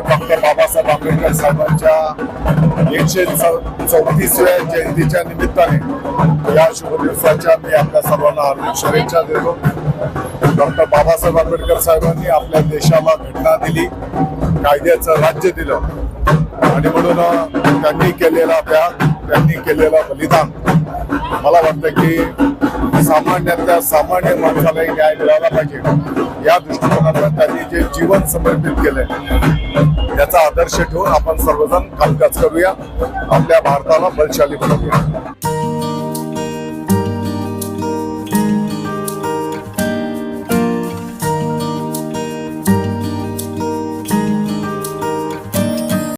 Doctor Babasaheb Ambedkar साहेबांच्या एकशे चौ- चौतीसव्या जयंतीच्या निमित्ताने या शुभ दिवसाच्या मी आपल्या सर्वांना हार्दिक शुभेच्छा देतो. डॉक्टर बाबासाहेब आंबेडकर साहेबांनी आपल्या देशाला घटना दिली कायद्याचं राज्य दिलं आणि म्हणून त्यांनी केलेला त्याग त्यांनी केलेलं बलिदान. मला वाटतं की सामान्यातल्या सामान्य माणसालाही न्याय मिळाला पाहिजे. या दृष्टिकोनातून त्यांनी जे जीवन समर्पित केलंय याचा आदर्श ठेवून आपण सर्वजण कामकाज करूया. आपल्या भारताला बलशाली बनवूया.